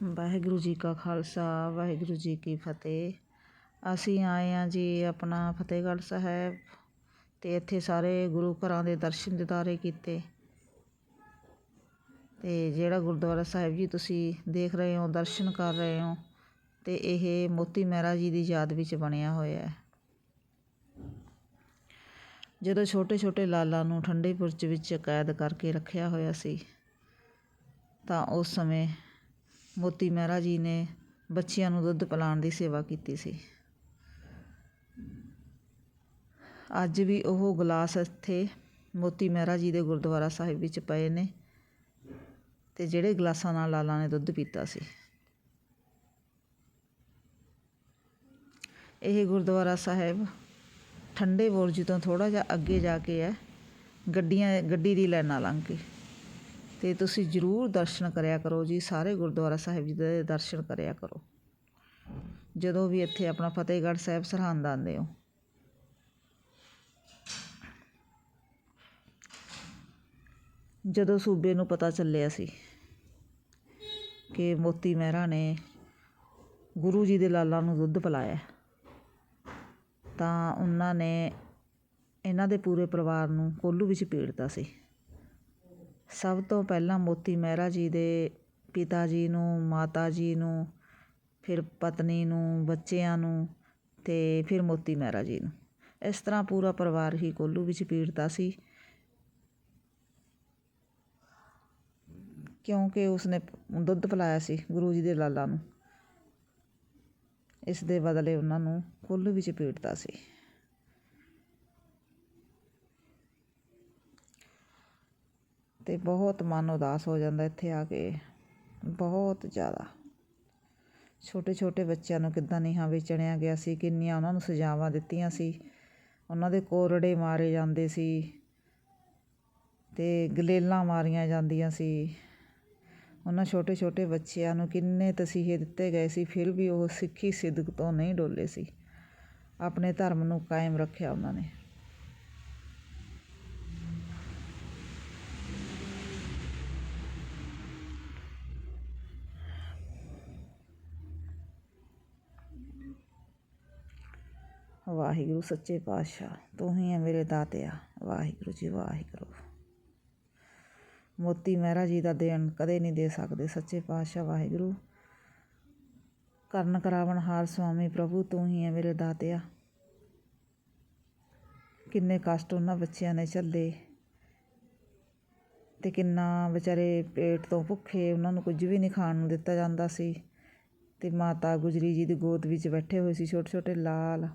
ਵਾਹਿਗੁਰੂ ਜੀ ਕਾ ਖਾਲਸਾ, ਵਾਹਿਗੁਰੂ ਜੀ ਕੀ ਫਤਿਹ। ਅਸੀਂ ਆਏ ਹਾਂ ਜੀ ਆਪਣਾ ਫਤਿਹਗੜ੍ਹ ਸਾਹਿਬ ਅਤੇ ਇੱਥੇ ਸਾਰੇ ਗੁਰੂ ਘਰਾਂ ਦੇ ਦਰਸ਼ਨ ਦਿਦਾਰੇ ਕੀਤੇ। ਅਤੇ ਜਿਹੜਾ ਗੁਰਦੁਆਰਾ ਸਾਹਿਬ ਜੀ ਤੁਸੀਂ ਦੇਖ ਰਹੇ ਹੋ, ਦਰਸ਼ਨ ਕਰ ਰਹੇ ਹੋ ਅਤੇ ਇਹ ਮੋਤੀ ਮਹਿਰਾ ਜੀ ਦੀ ਯਾਦ ਵਿੱਚ ਬਣਿਆ ਹੋਇਆ ਹੈ। ਜਦੋਂ ਛੋਟੇ ਛੋਟੇ ਲਾਲਾਂ ਨੂੰ ਠੰਡੇ ਬੁਰਜ ਵਿੱਚ ਕੈਦ ਕਰਕੇ ਰੱਖਿਆ ਹੋਇਆ ਸੀ, ਤਾਂ ਉਸ ਸਮੇਂ ਮੋਤੀ ਮਹਿਰਾ ਜੀ ਨੇ ਬੱਚਿਆਂ ਨੂੰ ਦੁੱਧ ਪਿਲਾਉਣ ਦੀ ਸੇਵਾ ਕੀਤੀ ਸੀ। ਅੱਜ ਵੀ ਉਹ ਗਲਾਸ ਇੱਥੇ ਮੋਤੀ ਮਹਿਰਾ ਜੀ ਦੇ ਗੁਰਦੁਆਰਾ ਸਾਹਿਬ ਵਿੱਚ ਪਏ ਨੇ ਅਤੇ ਜਿਹੜੇ ਗਲਾਸਾਂ ਨਾਲ ਲਾਲਾਂ ਨੇ ਦੁੱਧ ਪੀਤਾ ਸੀ। ਇਹ ਗੁਰਦੁਆਰਾ ਸਾਹਿਬ ਠੰਡੇ ਬੁਰਜ ਤੋਂ ਥੋੜ੍ਹਾ ਜਿਹਾ ਅੱਗੇ ਜਾ ਕੇ ਹੈ, ਗੱਡੀਆਂ, ਗੱਡੀ ਦੀ ਲਾਈਨਾਂ ਲੰਘ ਕੇ ਅਤੇ ਤੁਸੀਂ ਜ਼ਰੂਰ ਦਰਸ਼ਨ ਕਰਿਆ ਕਰੋ ਜੀ, ਸਾਰੇ ਗੁਰਦੁਆਰਾ ਸਾਹਿਬ ਜੀ ਦੇ ਦਰਸ਼ਨ ਕਰਿਆ ਕਰੋ। ਜਦੋਂ ਵੀ ਇੱਥੇ ਆਪਣਾ ਫਤਿਹਗੜ੍ਹ ਸਾਹਿਬ ਸਰਹੰਦ ਆਉਂਦੇ ਹੋ। ਜਦੋਂ ਸੂਬੇ ਨੂੰ ਪਤਾ ਚੱਲਿਆ ਸੀ ਕਿ ਮੋਤੀ ਮਹਿਰਾ ਨੇ ਗੁਰੂ ਜੀ ਦੇ ਲਾਲਾਂ ਨੂੰ ਦੁੱਧ ਪਿਲਾਇਆ, ਤਾਂ ਉਹਨਾਂ ਨੇ ਇਹਨਾਂ ਦੇ ਪੂਰੇ ਪਰਿਵਾਰ ਨੂੰ ਕੋਲੂ ਵਿੱਚ ਪੀੜਤਾ ਸੀ। ਸਭ ਤੋਂ ਪਹਿਲਾਂ ਮੋਤੀ ਮਹਿਰਾ ਜੀ ਦੇ ਪਿਤਾ ਜੀ ਨੂੰ, ਮਾਤਾ ਜੀ ਨੂੰ, ਫਿਰ ਪਤਨੀ ਨੂੰ, ਬੱਚਿਆਂ ਨੂੰ ਅਤੇ ਫਿਰ ਮੋਤੀ ਮਹਿਰਾ ਜੀ ਨੂੰ। ਇਸ ਤਰ੍ਹਾਂ ਪੂਰਾ ਪਰਿਵਾਰ ਹੀ ਕੋਲੂ ਵਿੱਚ ਪੀੜਤਾ ਸੀ। ਕਿਉਂਕਿ ਉਸਨੇ ਦੁੱਧ ਪਿਲਾਇਆ ਸੀ ਗੁਰੂ ਜੀ ਦੇ ਲਾਲਾਂ ਨੂੰ। ਇਸ ਦੇ ਬਦਲੇ ਉਹਨਾਂ ਨੂੰ ਕੋਲੂ ਵਿੱਚ ਪੀੜਤਾ ਸੀ। ਅਤੇ ਬਹੁਤ ਮਨ ਉਦਾਸ ਹੋ ਜਾਂਦਾ ਇੱਥੇ ਆ ਕੇ। ਬਹੁਤ ਜ਼ਿਆਦਾ। ਛੋਟੇ ਛੋਟੇ ਬੱਚਿਆਂ ਨੂੰ ਕਿੱਦਾਂ ਨੀਹਾਂ ਵਿੱਚ ਚਿਣਿਆ ਗਿਆ ਸੀ, ਕਿੰਨੀਆਂ ਉਹਨਾਂ ਨੂੰ ਸਜ਼ਾਵਾਂ ਦਿੱਤੀਆਂ ਸੀ। ਉਹਨਾਂ ਦੇ ਕੋਰੜੇ ਮਾਰੇ ਜਾਂਦੇ ਸੀ ਅਤੇ ਗਲੇਲਾਂ ਮਾਰੀਆਂ ਜਾਂਦੀਆਂ ਸੀ। ਉਹਨਾਂ ਛੋਟੇ ਛੋਟੇ ਬੱਚਿਆਂ ਨੂੰ ਕਿੰਨੇ ਤਸੀਹੇ ਦਿੱਤੇ ਗਏ ਸੀ, ਫਿਰ ਵੀ ਉਹ ਸਿੱਖੀ ਸਿਦਕ ਤੋਂ ਨਹੀਂ ਡੋਲੇ ਸੀ। ਆਪਣੇ ਧਰਮ ਨੂੰ ਕਾਇਮ ਰੱਖਿਆ ਉਹਨਾਂ ਨੇ। ਵਾਹਿਗੁਰੂ, ਸੱਚੇ ਪਾਤਸ਼ਾਹ, ਤੂੰ ਹੀ ਹੈ ਮੇਰੇ ਦਾਤਿਆ ਵਾਹਿਗੁਰੂ ਜੀ, ਵਾਹਿਗੁਰੂ। ਮੋਤੀ ਮਹਿਰਾ ਜੀ ਦਾ ਦੇਣ ਕਦੇ ਨਹੀਂ ਦੇ ਸਕਦੇ। ਸੱਚੇ ਪਾਤਸ਼ਾਹ, ਵਾਹਿਗੁਰੂ। ਕਰਨ ਕਰਾਵਣ ਹਾਰ ਸੁਆਮੀ ਪ੍ਰਭੂ, ਤੂੰ ਹੀ ਹੈ ਮੇਰੇ ਦਾਤਿਆ ਕਿੰਨੇ ਕਸ਼ਟ ਉਹਨਾਂ ਬੱਚਿਆਂ ਨੇ ਝੱਲੇ ਅਤੇ ਕਿੰਨਾ ਵਿਚਾਰੇ ਪੇਟ ਤੋਂ ਭੁੱਖੇ ਉਹਨਾਂ ਨੂੰ ਕੁਝ ਵੀ ਨਹੀਂ ਖਾਣ ਨੂੰ ਦਿੱਤਾ ਜਾਂਦਾ ਸੀ। ਅਤੇ ਮਾਤਾ ਗੁਜਰੀ ਜੀ ਦੀ ਗੋਦ ਵਿੱਚ ਬੈਠੇ ਹੋਏ ਸੀ ਛੋਟੇ ਛੋਟੇ ਲਾਲ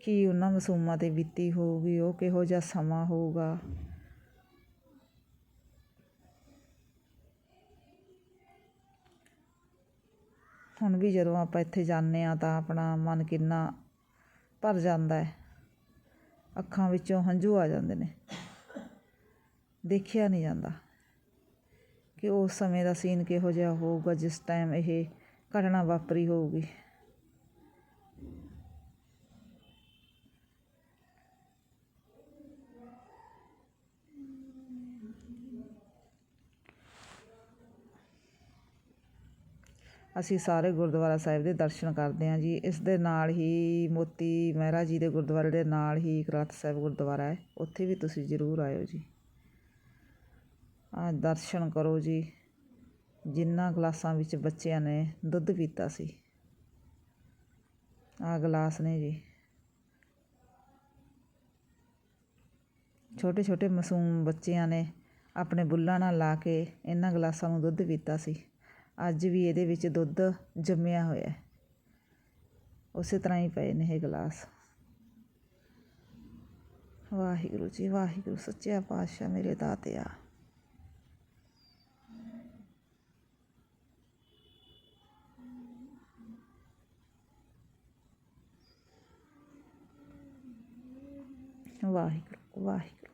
ਕੀ ਉਹਨਾਂ ਮਾਸੂਮਾਂ 'ਤੇ ਬੀਤੀ ਹੋਊਗੀ, ਉਹ ਕਿਹੋ ਜਿਹਾ ਸਮਾਂ ਹੋਊਗਾ? ਹੁਣ ਵੀ ਜਦੋਂ ਆਪਾਂ ਇੱਥੇ ਜਾਂਦੇ ਹਾਂ ਤਾਂ ਆਪਣਾ ਮਨ ਕਿੰਨਾ ਭਰ ਜਾਂਦਾ ਹੈ। ਅੱਖਾਂ ਵਿੱਚੋਂ ਹੰਝੂ ਆ ਜਾਂਦੇ ਨੇ। ਦੇਖਿਆ ਨਹੀਂ ਜਾਂਦਾ ਕਿ ਉਸ ਸਮੇਂ ਦਾ ਸੀਨ ਕਿਹੋ ਜਿਹਾ ਹੋਊਗਾ, ਜਿਸ ਟਾਈਮ ਇਹ ਘਟਨਾ ਵਾਪਰੀ ਹੋਊਗੀ। ਅਸੀਂ ਸਾਰੇ ਗੁਰਦੁਆਰਾ ਸਾਹਿਬ ਦੇ ਦਰਸ਼ਨ ਕਰਦੇ ਹਾਂ ਜੀ। ਇਸ ਦੇ ਨਾਲ ਹੀ ਮੋਤੀ ਮਹਿਰਾ ਜੀ ਦੇ ਗੁਰਦੁਆਰੇ ਦੇ ਨਾਲ ਹੀ ਇੱਕ ਰਤ ਸਾਹਿਬ ਗੁਰਦੁਆਰਾ ਹੈ। ਉੱਥੇ ਵੀ ਤੁਸੀਂ ਜ਼ਰੂਰ ਆਇਓ ਜੀ। ਆ ਦਰਸ਼ਨ ਕਰੋ ਜੀ। ਜਿਨ੍ਹਾਂ ਗਲਾਸਾਂ ਵਿੱਚ ਬੱਚਿਆਂ ਨੇ ਦੁੱਧ ਪੀਤਾ ਸੀ। ਆ ਗਲਾਸ ਨੇ ਜੀ। ਛੋਟੇ ਛੋਟੇ ਮਾਸੂਮ ਬੱਚਿਆਂ ਨੇ ਆਪਣੇ ਬੁੱਲਾਂ ਨਾਲ ਲਾ ਕੇ ਇਹਨਾਂ ਗਲਾਸਾਂ ਨੂੰ ਦੁੱਧ ਪੀਤਾ ਸੀ। ਅੱਜ ਵੀ ਇਹਦੇ ਵਿੱਚ ਦੁੱਧ ਜੰਮਿਆ ਹੋਇਆ ਉਸੇ ਤਰ੍ਹਾਂ ਹੀ ਪਏ ਨੇ ਇਹ ਗਲਾਸ। ਵਾਹਿਗੁਰੂ ਜੀ, ਵਾਹਿਗੁਰੂ ਸੱਚਿਆ ਪਾਤਸ਼ਾਹ ਮੇਰੇ ਦਾਤਿਆ ਵਾਹਿਗੁਰੂ ਵਾਹਿਗੁਰੂ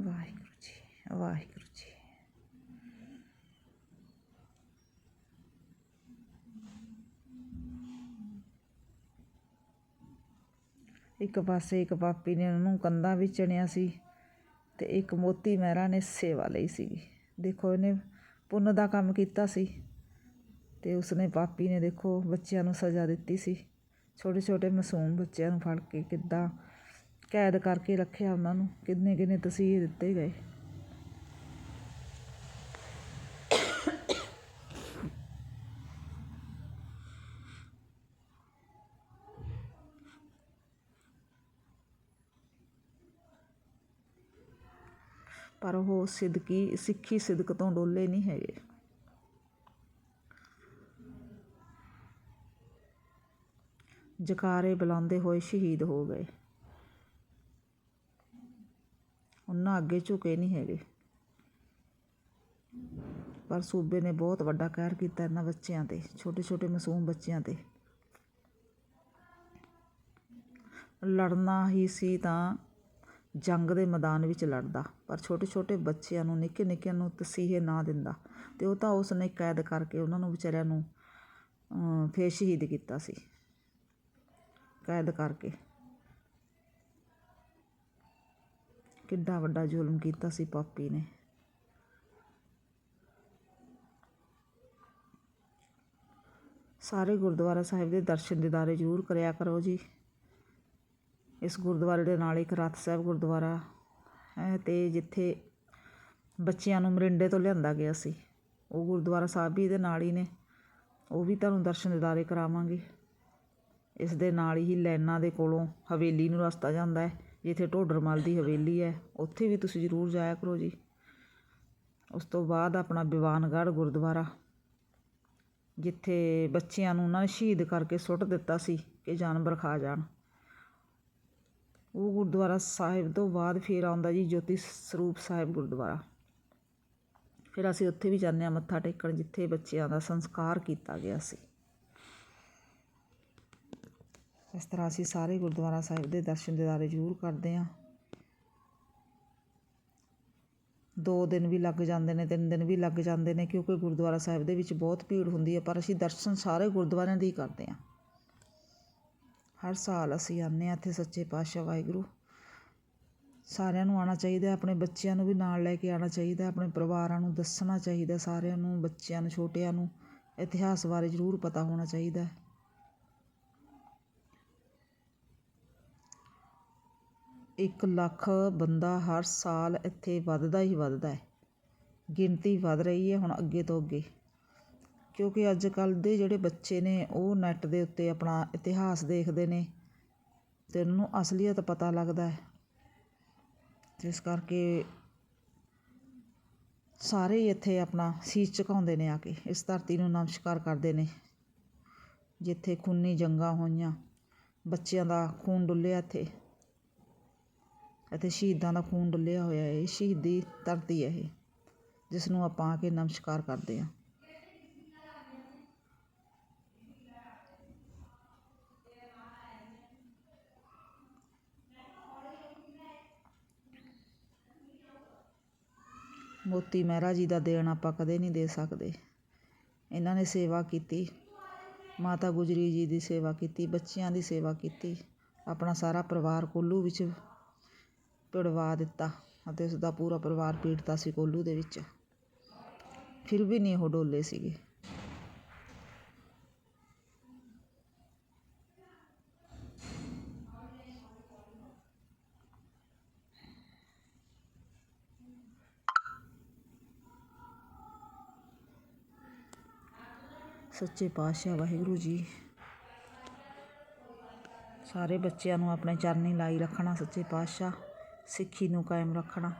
ਵਾਹਿਗੁਰੂ ਜੀ ਵਾਹਿਗੁਰੂ ਜੀ ਇੱਕ ਪਾਸੇ ਇੱਕ ਪਾਪੀ ਨੇ ਉਹਨੂੰ ਕੰਧਾਂ ਵਿੱਚ ਚਿਣਿਆ ਸੀ ਅਤੇ ਇੱਕ ਮੋਤੀ ਮਹਿਰਾ ਨੇ ਸੇਵਾ ਲਈ ਸੀਗੀ। ਦੇਖੋ, ਇਹਨੇ ਪੁੰਨ ਦਾ ਕੰਮ ਕੀਤਾ ਸੀ ਅਤੇ ਉਸਨੇ ਪਾਪੀ ਨੇ ਦੇਖੋ ਬੱਚਿਆਂ ਨੂੰ ਸਜ਼ਾ ਦਿੱਤੀ ਸੀ। ਛੋਟੇ ਛੋਟੇ ਮਾਸੂਮ ਬੱਚਿਆਂ ਨੂੰ ਫੜ ਕੇ ਕਿੱਦਾਂ ਕੈਦ ਕਰਕੇ ਰੱਖਿਆ ਉਹਨਾਂ ਨੂੰ ਕਿੰਨੇ ਕਿੰਨੇ ਤਸੀਹੇ ਦਿੱਤੇ ਗਏ। ਪਰ ਉਹ ਸਿਦਕੀ, ਸਿੱਖੀ ਸਿਦਕ ਤੋਂ ਡੋਲੇ ਨਹੀਂ ਹੈਗੇ। ਜਕਾਰੇ ਬੁਲਾਉਂਦੇ ਹੋਏ ਸ਼ਹੀਦ ਹੋ ਗਏ। ਉਹਨਾਂ ਅੱਗੇ ਝੁਕੇ ਨਹੀਂ ਹੈਗੇ। ਪਰ ਸੂਬੇ ਨੇ ਬਹੁਤ ਵੱਡਾ ਕਹਿਰ ਕੀਤਾ ਇਹਨਾਂ ਬੱਚਿਆਂ ਤੇ ਛੋਟੇ ਛੋਟੇ ਮਾਸੂਮ ਬੱਚਿਆਂ ਤੇ। ਲੜਨਾ ਹੀ ਸੀ ਤਾਂ ਜੰਗ ਦੇ ਮੈਦਾਨ ਵਿੱਚ ਲੜਦਾ ਪਰ ਛੋਟੇ ਛੋਟੇ ਬੱਚਿਆਂ ਨੂੰ ਨਿੱਕੇ ਨਿੱਕਿਆਂ ਨੂੰ ਤਸੀਹੇ ਨਾ ਦਿੰਦਾ ਅਤੇ ਉਹ ਤਾਂ ਉਸਨੇ ਕੈਦ ਕਰਕੇ ਉਹਨਾਂ ਨੂੰ ਵਿਚਾਰਿਆਂ ਨੂੰ ਅਮ, ਸ਼ਹੀਦ ਕੀਤਾ ਸੀ। ਕੈਦ ਕਰਕੇ। ਕਿੱਡਾ ਵੱਡਾ ਜ਼ੁਲਮ ਕੀਤਾ ਸੀ ਪਾਪੀ ਨੇ। ਸਾਰੇ ਗੁਰਦੁਆਰਾ ਸਾਹਿਬ ਦੇ ਦਰਸ਼ਨ ਦਿਦਾਰੇ ਜ਼ਰੂਰ ਕਰਿਆ ਕਰੋ ਜੀ। ਇਸ ਗੁਰਦੁਆਰੇ ਦੇ ਨਾਲ ਇੱਕ ਰੱਥ ਸਾਹਿਬ ਗੁਰਦੁਆਰਾ ਹੈ ਅਤੇ ਜਿੱਥੇ ਬੱਚਿਆਂ ਨੂੰ ਮਰਿੰਡੇ ਤੋਂ ਲਿਆਂਦਾ ਗਿਆ ਸੀ। ਉਹ ਗੁਰਦੁਆਰਾ ਸਾਹਿਬ ਵੀ ਇਹਦੇ ਨਾਲ ਹੀ ਨੇ। ਉਹ ਵੀ ਤੁਹਾਨੂੰ ਦਰਸ਼ਨ ਦਿਦਾਰੇ ਕਰਾਵਾਂਗੇ। ਇਸ ਦੇ ਨਾਲ ਹੀ ਲਾਈਨਾਂ ਦੇ ਕੋਲੋਂ ਹਵੇਲੀ ਨੂੰ ਰਸਤਾ ਜਾਂਦਾ ਹੈ, ਜਿੱਥੇ ਢੋਡਰਮਲ ਦੀ ਹਵੇਲੀ ਹੈ। ਉੱਥੇ ਵੀ ਤੁਸੀਂ ਜ਼ਰੂਰ ਜਾਇਆ ਕਰੋ ਜੀ। ਉਸ ਤੋਂ ਬਾਅਦ ਆਪਣਾ ਬਿਵਾਨਗੜ੍ਹ ਗੁਰਦੁਆਰਾ, ਜਿੱਥੇ ਬੱਚਿਆਂ ਨੂੰ ਉਹਨਾਂ ਨੇ ਸ਼ਹੀਦ ਕਰਕੇ ਸੁੱਟ ਦਿੱਤਾ ਸੀ ਕਿ ਜਾਨਵਰ ਖਾ ਜਾਣ। ਉਹ ਗੁਰਦੁਆਰਾ ਸਾਹਿਬ ਤੋਂ ਬਾਅਦ ਫਿਰ ਆਉਂਦਾ ਜੀ ਜੋਤੀ ਸਰੂਪ ਸਾਹਿਬ ਗੁਰਦੁਆਰਾ। ਫਿਰ ਅਸੀਂ ਉੱਥੇ ਵੀ ਜਾਂਦੇ ਹਾਂ ਮੱਥਾ ਟੇਕਣ, ਜਿੱਥੇ ਬੱਚਿਆਂ ਦਾ ਸੰਸਕਾਰ ਕੀਤਾ ਗਿਆ ਸੀ। ਇਸ ਤਰ੍ਹਾਂ ਅਸੀਂ ਸਾਰੇ ਗੁਰਦੁਆਰਾ ਸਾਹਿਬ ਦੇ ਦਰਸ਼ਨ ਦਿਦਾਰੇ ਜ਼ਰੂਰ ਕਰਦੇ ਹਾਂ। ਦੋ ਦਿਨ ਵੀ ਲੱਗ ਜਾਂਦੇ ਨੇ, ਤਿੰਨ ਦਿਨ ਵੀ ਲੱਗ ਜਾਂਦੇ ਨੇ, ਕਿਉਂਕਿ ਗੁਰਦੁਆਰਾ ਸਾਹਿਬ ਦੇ ਵਿੱਚ ਬਹੁਤ ਭੀੜ ਹੁੰਦੀ ਹੈ, ਪਰ ਅਸੀਂ ਦਰਸ਼ਨ ਸਾਰੇ ਗੁਰਦੁਆਰਿਆਂ ਦੇ ਹੀ ਕਰਦੇ ਹਾਂ। ਹਰ ਸਾਲ ਅਸੀਂ ਆਉਂਦੇ ਹਾਂ ਇੱਥੇ ਸੱਚੇ ਪਾਤਸ਼ਾਹ ਵਾਹਿਗੁਰੂ। ਸਾਰਿਆਂ ਨੂੰ ਆਉਣਾ ਚਾਹੀਦਾ ਆਪਣੇ ਬੱਚਿਆਂ ਨੂੰ ਵੀ ਨਾਲ ਲੈ ਕੇ ਆਉਣਾ ਚਾਹੀਦਾ ਆਪਣੇ ਪਰਿਵਾਰਾਂ ਨੂੰ ਦੱਸਣਾ ਚਾਹੀਦਾ ਸਾਰਿਆਂ ਨੂੰ, ਬੱਚਿਆਂ ਨੂੰ, ਛੋਟਿਆਂ ਨੂੰ, ਇਤਿਹਾਸ ਬਾਰੇ ਜ਼ਰੂਰ ਪਤਾ ਹੋਣਾ ਚਾਹੀਦਾ ਇੱਕ ਲੱਖ ਬੰਦਾ ਹਰ ਸਾਲ ਇੱਥੇ ਵੱਧਦਾ ਹੀ ਵੱਧਦਾ ਗਿਣਤੀ ਵੱਧ ਰਹੀ ਹੈ, ਹੁਣ ਅੱਗੇ ਤੋਂ ਅੱਗੇ। ਕਿਉਂਕਿ ਅੱਜ ਕੱਲ੍ਹ ਦੇ ਜਿਹੜੇ ਬੱਚੇ ਨੇ, ਉਹ ਨੈੱਟ ਦੇ ਉੱਤੇ ਆਪਣਾ ਇਤਿਹਾਸ ਦੇਖਦੇ ਨੇ ਅਤੇ ਉਹਨਾਂ ਨੂੰ ਅਸਲੀਅਤ ਪਤਾ ਲੱਗਦਾ ਇਸ ਕਰਕੇ ਸਾਰੇ ਹੀ ਇੱਥੇ ਆਪਣਾ ਸੀਸ ਝੁਕਾਉਂਦੇ ਨੇ ਆ ਕੇ, ਇਸ ਧਰਤੀ ਨੂੰ ਨਮਸਕਾਰ ਕਰਦੇ ਨੇ। ਜਿੱਥੇ ਖੂਨੀ ਜੰਗਾਂ ਹੋਈਆਂ, ਬੱਚਿਆਂ ਦਾ ਖੂਨ ਡੁੱਲਿਆ ਇੱਥੇ ਅਤੇ ਸ਼ਹੀਦਾਂ ਦਾ ਖੂਨ ਡੁੱਲਿਆ ਹੋਇਆ ਹੈ ਇਹ ਸ਼ਹੀਦੀ ਧਰਤੀ ਹੈ ਇਹ, ਜਿਸ ਨੂੰ ਆਪਾਂ ਆ ਕੇ ਨਮਸਕਾਰ ਕਰਦੇ ਹਾਂ। ਮੋਤੀ ਮਹਿਰਾ ਜੀ ਦਾ ਦੇਣ ਆਪਾਂ ਕਦੇ ਨਹੀਂ ਦੇ ਸਕਦੇ। ਇਹਨਾਂ ਨੇ ਸੇਵਾ ਕੀਤੀ। ਮਾਤਾ ਗੁਜਰੀ ਜੀ ਦੀ ਸੇਵਾ ਕੀਤੀ, ਬੱਚਿਆਂ ਦੀ ਸੇਵਾ ਕੀਤੀ। ਆਪਣਾ ਸਾਰਾ ਪਰਿਵਾਰ ਕੋਲੂ ਵਿੱਚ ਪਿੜਵਾ ਦਿੱਤਾ ਅਤੇ ਉਸਦਾ ਪੂਰਾ ਪਰਿਵਾਰ ਪੀੜਤਾ ਸੀ ਕੋਲੂ ਦੇ ਵਿੱਚ। ਫਿਰ ਵੀ ਨਹੀਂ ਉਹ ਡੋਲੇ ਸੀਗੇ। ਸੱਚੇ ਪਾਤਸ਼ਾਹ ਵਾਹਿਗੁਰੂ ਜੀ। ਸਾਰੇ ਬੱਚਿਆਂ ਨੂੰ ਆਪਣੇ ਚਰਨੀ ਲਾਈ ਰੱਖਣਾ ਸੱਚੇ ਪਾਤਸ਼ਾਹ, ਸਿੱਖੀ ਨੂੰ ਕਾਇਮ ਰੱਖਣਾ।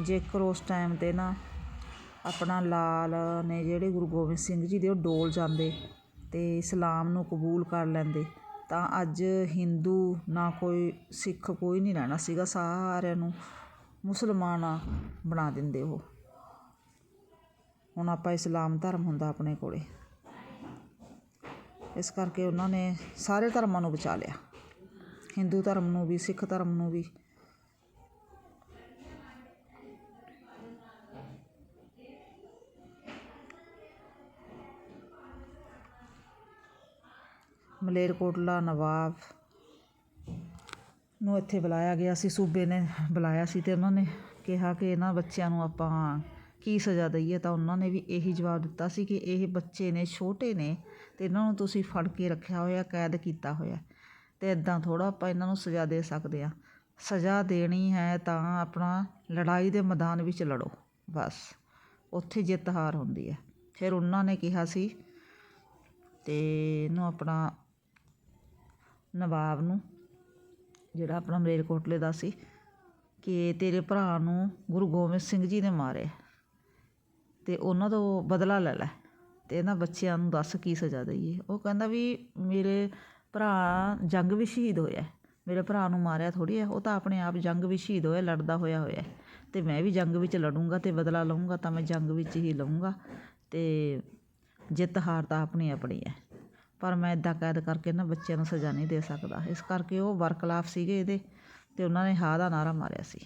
ਜੇਕਰ ਉਸ ਟਾਈਮ 'ਤੇ ਨਾ ਆਪਣਾ ਲਾਲ ਨੇ ਜਿਹੜੇ ਗੁਰੂ ਗੋਬਿੰਦ ਸਿੰਘ ਜੀ ਦੇ ਉਹ ਡੋਲ ਜਾਂਦੇ ਅਤੇ ਇਸਲਾਮ ਨੂੰ ਕਬੂਲ ਕਰ ਲੈਂਦੇ। ਤਾਂ ਅੱਜ ਹਿੰਦੂ ਨਾ ਕੋਈ ਸਿੱਖ ਕੋਈ ਨਹੀਂ ਰਹਿਣਾ ਸੀਗਾ, ਸਾਰਿਆਂ ਨੂੰ ਮੁਸਲਮਾਨ ਬਣਾ ਦਿੰਦੇ ਉਹ। ਹੁਣ ਆਪਾਂ ਇਸਲਾਮ ਧਰਮ ਹੁੰਦਾ ਆਪਣੇ ਕੋਲੇ। ਇਸ ਕਰਕੇ ਉਹਨਾਂ ਨੇ ਸਾਰੇ ਧਰਮਾਂ ਨੂੰ ਬਚਾ ਲਿਆ। ਹਿੰਦੂ ਧਰਮ ਨੂੰ ਵੀ, ਸਿੱਖ ਧਰਮ ਨੂੰ ਵੀ। ਮਲੇਰਕੋਟਲਾ, ਨਵਾਬ ਨੂੰ ਇੱਥੇ ਬੁਲਾਇਆ ਗਿਆ ਸੀ। ਸੂਬੇ ਨੇ ਬੁਲਾਇਆ ਸੀ ਅਤੇ ਉਹਨਾਂ ਨੇ ਕਿਹਾ ਕਿ ਇਹਨਾਂ ਬੱਚਿਆਂ ਨੂੰ ਆਪਾਂ ਕੀ ਸਜ਼ਾ ਦਈਏ ਤਾਂ ਉਹਨਾਂ ਨੇ ਵੀ ਇਹੀ ਜਵਾਬ ਦਿੱਤਾ ਸੀ ਕਿ ਇਹ ਬੱਚੇ ਨੇ, ਛੋਟੇ ਨੇ ਅਤੇ ਇਹਨਾਂ ਨੂੰ ਤੁਸੀਂ ਫੜ ਕੇ ਰੱਖਿਆ ਹੋਇਆ, ਕੈਦ ਕੀਤਾ ਹੋਇਆ। ਅਤੇ ਇੱਦਾਂ ਥੋੜ੍ਹਾ ਆਪਾਂ ਇਹਨਾਂ ਨੂੰ ਸਜ਼ਾ ਦੇ ਸਕਦੇ ਹਾਂ। ਸਜ਼ਾ ਦੇਣੀ ਹੈ ਤਾਂ ਆਪਣਾ ਲੜਾਈ ਦੇ ਮੈਦਾਨ ਵਿੱਚ ਲੜੋ, ਬਸ। ਉੱਥੇ ਜਿੱਤ ਹਾਰ ਹੁੰਦੀ ਹੈ। ਫਿਰ ਉਹਨਾਂ ਨੇ ਕਿਹਾ ਸੀ ਅਤੇ ਇਹਨੂੰ ਆਪਣਾ ਨਵਾਬ ਨੂੰ, ਜਿਹੜਾ ਆਪਣਾ ਮਲੇਰਕੋਟਲੇ ਦਾ ਸੀ, ਕਿ ਤੇਰੇ ਭਰਾ ਨੂੰ ਗੁਰੂ ਗੋਬਿੰਦ ਸਿੰਘ ਜੀ ਨੇ ਮਾਰਿਆ। ਅਤੇ ਉਹਨਾਂ ਤੋਂ ਬਦਲਾ ਲੈ ਲੈ ਅਤੇ ਇਹਨਾਂ ਬੱਚਿਆਂ ਨੂੰ ਦੱਸ ਕੀ ਸਜ਼ਾ ਦਈਏ। ਉਹ ਕਹਿੰਦਾ ਵੀ ਮੇਰੇ ਭਰਾ ਜੰਗ ਵਿੱਚ ਸ਼ਹੀਦ ਹੋਇਆ ਮੇਰੇ ਭਰਾ ਨੂੰ ਮਾਰਿਆ ਥੋੜ੍ਹੀ ਹੈ। ਉਹ ਤਾਂ ਆਪਣੇ ਆਪ ਜੰਗ ਵਿੱਚ ਸ਼ਹੀਦ ਹੋਇਆ, ਲੜਦਾ ਹੋਇਆ ਹੋਇਆ ਅਤੇ ਮੈਂ ਵੀ ਜੰਗ ਵਿੱਚ ਲੜੂੰਗਾ ਅਤੇ ਬਦਲਾ ਲਊਂਗਾ ਤਾਂ ਮੈਂ ਜੰਗ ਵਿੱਚ ਹੀ ਲਊਂਗਾ। ਅਤੇ ਜਿੱਤ ਹਾਰ ਤਾਂ ਆਪਣੀ ਆਪਣੀ ਹੈ। ਪਰ ਮੈਂ ਇੱਦਾਂ ਕੈਦ ਕਰਕੇ ਨਾ ਬੱਚਿਆਂ ਨੂੰ ਸਜ਼ਾ ਨਹੀਂ ਦੇ ਸਕਦਾ। ਇਸ ਕਰਕੇ ਉਹ ਬਰਖਲਾਫ ਸੀਗੇ ਇਹਦੇ ਅਤੇ ਉਹਨਾਂ ਨੇ ਹਾਂ ਦਾ ਨਾਅਰਾ ਮਾਰਿਆ ਸੀ।